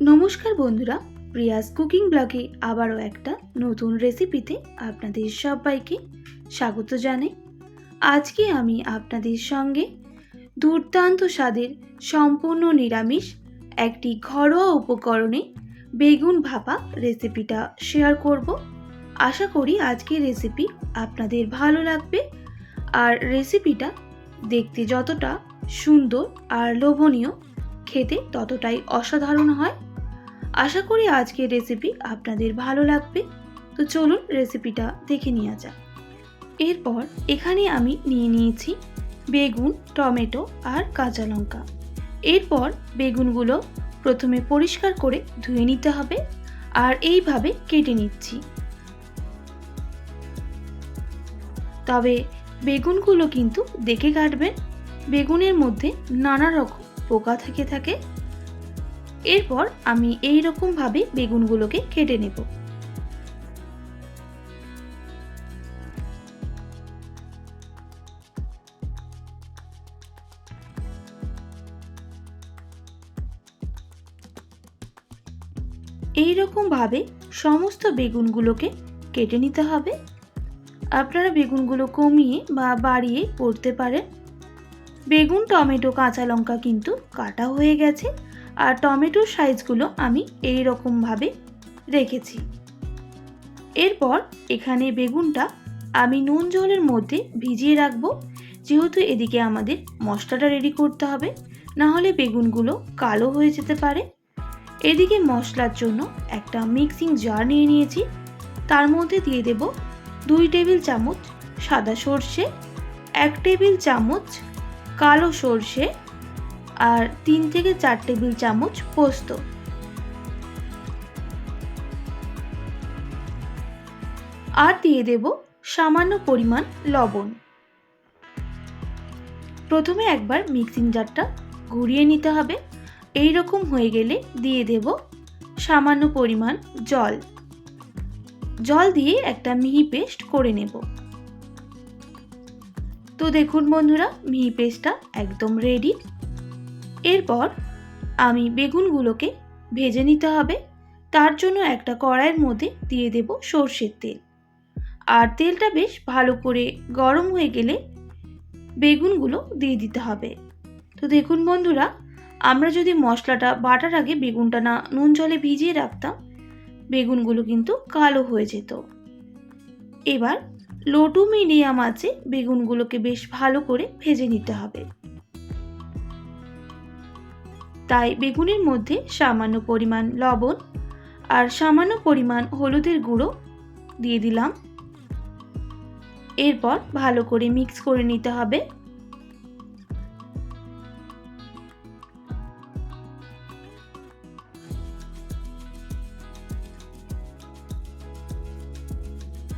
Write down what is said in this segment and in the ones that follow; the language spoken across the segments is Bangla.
নমস্কার বন্ধুরা, প্রিয়াস কুকিং ব্লগে আবারও একটা নতুন রেসিপিতে আপনাদের সবাইকে স্বাগত জানাই। আজকে আমি আপনাদের সঙ্গে দুর্দান্ত স্বাদের সম্পূর্ণ নিরামিষ একটি ঘরোয়া উপকরণে বেগুন ভাপা রেসিপিটা শেয়ার করব। আশা করি আজকের রেসিপি আপনাদের ভালো লাগবে আর রেসিপিটা দেখতে যতটা সুন্দর আর লোভনীয়, খেতে ততটাই অসাধারণ হয়। আশা করি আজকের রেসিপি আপনাদের ভালো লাগবে। তো চলুন রেসিপিটা দেখে নেওয়া যাক। এরপর এখানে আমি নিয়ে নিয়েছি বেগুন, টমেটো আর কাঁচা লঙ্কা। এরপর বেগুনগুলো প্রথমে পরিষ্কার করে ধুয়ে নিতে হবে আর এইভাবে কেটে নিচ্ছি। তবে বেগুনগুলো কিন্তু দেখে কাটবেন। বেগুনের মধ্যে নানা রকম পোকা থেকে থাকে এরপর আমি এই রকমভাবে বেগুনগুলোকে কেটে নেব। এই রকমভাবে সমস্ত বেগুনগুলোকে কেটে নিতে হবে। আপনারা বেগুনগুলো কমিয়ে বা বাড়িয়ে করতে পারেন। বেগুন, টমেটো, কাঁচা লঙ্কা কিন্তু কাটা হয়ে গেছে। আর টমেটোর সাইজগুলো আমি এই রকমভাবে রেখেছি। এরপর এখানে বেগুনটা আমি নুন জলের মধ্যে ভিজিয়ে রাখব। যেহেতু এদিকে আমাদের মশলাটা রেডি করতে হবে না হলে বেগুনগুলো কালো হয়ে যেতে পারে। এদিকে মশলার জন্য একটা মিক্সিং জার নিয়ে নিয়েছি। তার মধ্যে দিয়ে দেব দুই টেবিল চামচ সাদা সর্ষে, এক টেবিল চামচ কালো সর্ষে আর তিন থেকে চার টেবিল চামচ পোস্ত। আর দিয়ে দেব সামান্য পরিমাণ লবণ। প্রথমে একবার মিক্সিং জারটা ঘুরিয়ে নিতে হবে। এই রকম হয়ে গেলে দিয়ে দেব সামান্য পরিমাণ জল। জল দিয়ে একটা মিহি পেস্ট করে নেব। তো দেখুন বন্ধুরা, মিহি পেস্টটা একদম রেডি। এরপর আমি বেগুনগুলোকে ভেজে নিতে হবে। তার জন্য একটা কড়াইয়ের মধ্যে দিয়ে দেব সর্ষের তেল। আর তেলটা বেশ ভালো করে গরম হয়ে গেলে বেগুনগুলো দিয়ে দিতে হবে। তো দেখুন বন্ধুরা, আমরা যদি মশলাটা বাটার আগে বেগুনটা না নুন জলে ভিজিয়ে রাখতাম, বেগুনগুলো কিন্তু কালো হয়ে যেত। এবার লো মিডিয়াম আছে বেগুনগুলোকে বেশ ভালো করে ভেজে নিতে হবে। তাই বেগুনের মধ্যে সামান্য পরিমাণ লবণ আর সামান্য পরিমাণ হলুদের গুঁড়ো দিয়ে দিলাম। এরপর ভালো করে মিক্স করে নিতে হবে।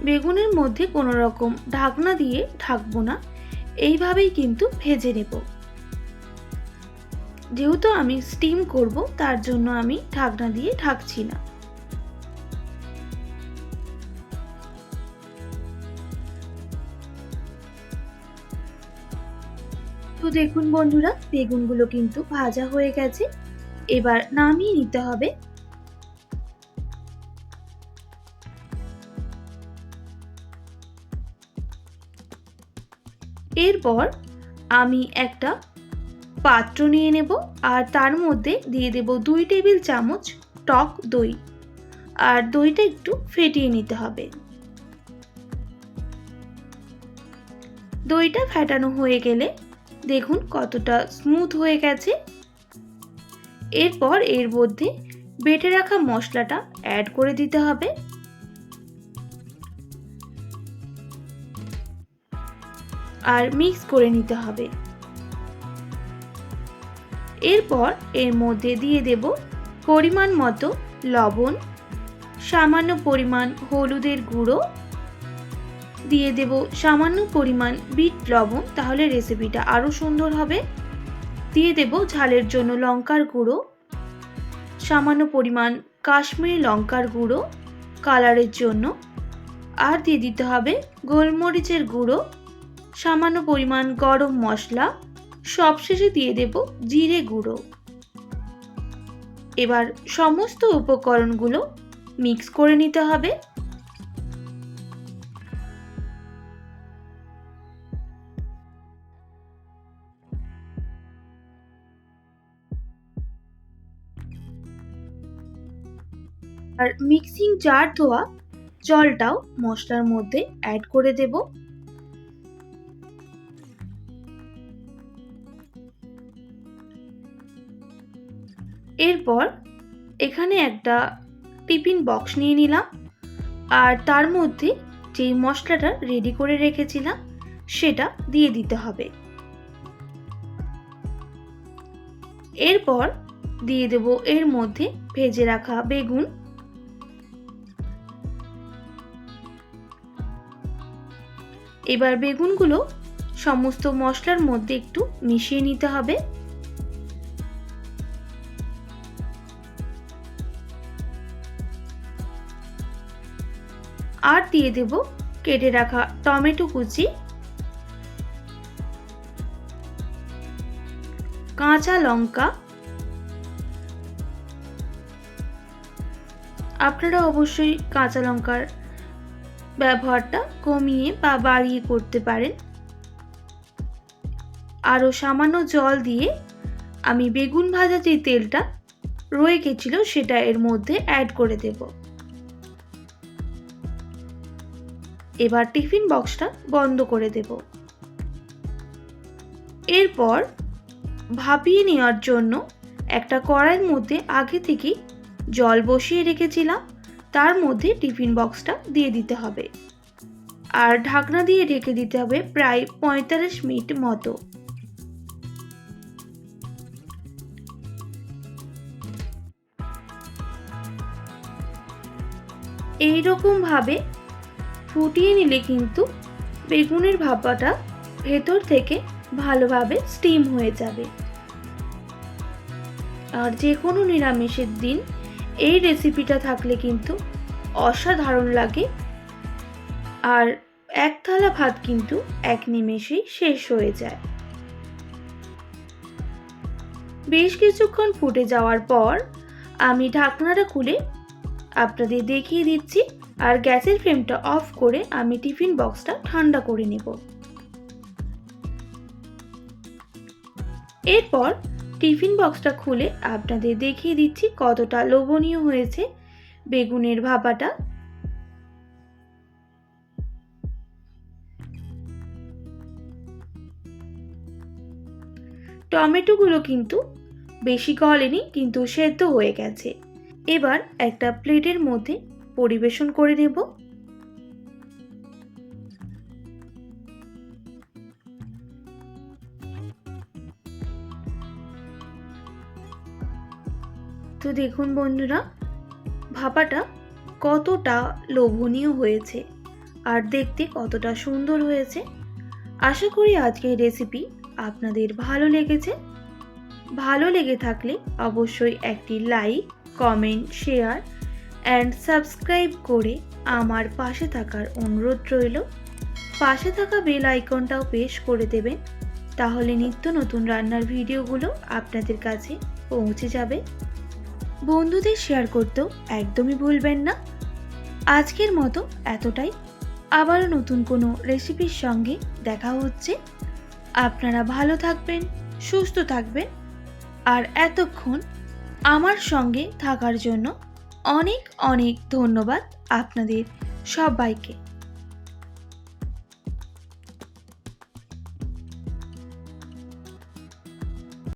বেগুনের মধ্যে কোনো রকম ঢাকনা দিয়ে ঢাকবো না, এইভাবেই কিন্তু ভেজে নেব। যেহেতু আমি স্টিম করব, তার জন্য আমি ঢাকনা দিয়ে ঢাকছি না। তো দেখুন বন্ধুরা, বেগুনগুলো কিন্তু ভাজা হয়ে গেছে। এবার নামিয়ে নিতে হবে। এরপর আমি একটা পাত্র নিয়ে নেব আর তার মধ্যে দিয়ে দেব দুই টেবিল চামচ টক দই আর দইটা একটু ফেটিয়ে নিতে হবে। দইটা ফেটানো হয়ে গেলে দেখুন কতটা স্মুথ হয়ে গেছে। এরপর এর মধ্যে বেটে রাখা মশলাটা অ্যাড করে দিতে হবে। আর মিক্স করে নিতে হবে। এরপর এর মধ্যে দিয়ে দেব পরিমাণ মতো লবণ, সামান্য পরিমাণ হলুদের গুঁড়ো, দিয়ে দেব সামান্য পরিমাণ বিট লবণ, তাহলে রেসিপিটা আরও সুন্দর হবে। দিয়ে দেব ঝালের জন্য লঙ্কার গুঁড়ো, সামান্য পরিমাণ কাশ্মীরি লঙ্কার গুঁড়ো কালারের জন্য, আর দিয়ে দিতে হবে গোলমরিচের গুঁড়ো, সামান্য পরিমাণ গরম মশলা সবশেষে দিয়ে দেব জিরে গুঁড়ো। এবার সমস্ত উপকরণগুলো মিক্স করে নিতে হবে। আর মিক্সিং জার ধোয়া জলটাও মশলার মধ্যে অ্যাড করে দেব। এরপর এখানে একটা টিফিন বক্স নিয়ে নিলাম আর তার মধ্যে যেই মশলাটা রেডি করে রেখেছিলাম সেটা দিয়ে দিতে হবে। এরপর দিয়ে দেব এর মধ্যে ভেজে রাখা বেগুন। এবার বেগুনগুলো সমস্ত মশলার মধ্যে একটু মিশিয়ে নিতে হবে। আর দিয়ে দেব কেটে রাখা টমেটো কুচি, কাঁচা লঙ্কা। আপনারা অবশ্যই কাঁচা লঙ্কার ব্যবহারটা কমিয়ে বা বাড়িয়ে করতে পারেন। আরও সামান্য জল দিয়ে আমি বেগুন ভাজা যে তেলটা রয়ে গেছিল সেটা এর মধ্যে অ্যাড করে দেব। এবার টিফিন বক্সটা বন্ধ করে দেব। এরপর ভাপিয়ে নেওয়ার জন্য একটা কড়াইয়ের মধ্যে আগে থেকেই জল বসিয়ে রেখেছিলাম। তার মধ্যে টিফিন বক্সটা দিয়ে দিতে হবে। আর ঢাকনা দিয়ে রেখে দিতে হবে প্রায় পঁয়তাল্লিশ মিনিট মতো। এইরকমভাবে ফুটিয়ে নিলে কিন্তু বেগুনের ভাপাটা ভেতর থেকে ভালোভাবে স্টিম হয়ে যাবে। আর যে কোনো নিরামিষের দিন এই রেসিপিটা থাকলে কিন্তু অসাধারণ লাগে। আর এক থালা ভাত কিন্তু এক নিমেষেই শেষ হয়ে যায়। বেশ কিছুক্ষণ ফুটে যাওয়ার পর আমি ঢাকনাটা খুলে আপনাদের দেখিয়ে দিচ্ছি আর গ্যাসের ফ্লেমটা অফ করে আমি টিফিন বক্সটা ঠান্ডা করে নেব। এরপর টিফিন বক্সটা খুলে আপনাদের দেখিয়ে দিচ্ছি কতটা লোভনীয় হয়েছে বেগুনের ভাপাটা। টমেটোগুলো কিন্তু বেশি গলেনি, কিন্তু সেদ্ধ হয়ে গেছে। এবার একটা প্লেটের মধ্যে পরিবেশন করে নেব। তো দেখুন বন্ধুরা, ভাপাটা কতটা লোভনীয় হয়েছে আর দেখতে কতটা সুন্দর হয়েছে। আশা করি আজকের রেসিপি আপনাদের ভালো লেগেছে। ভালো লেগে থাকলে অবশ্যই একটি like comment share and subscribe করে আমার পাশে থাকার অনুরোধ রইল। পাশে থাকা বেল আইকনটাও পেশ করে দেবেন। তাহলে নিত্য নতুন রান্নার ভিডিওগুলো আপনাদের কাছে পৌঁছে যাবে। বন্ধুদের শেয়ার করতেও একদমই ভুলবেন না। আজকের মতো এতটাই। আবারও নতুন কোনো রেসিপির সঙ্গে দেখা হচ্ছে। আপনারা ভালো থাকবেন, সুস্থ থাকবেন। আর এতক্ষণ আমার সঙ্গে থাকার জন্য অনেক অনেক ধন্যবাদ আপনাদের সবাইকে।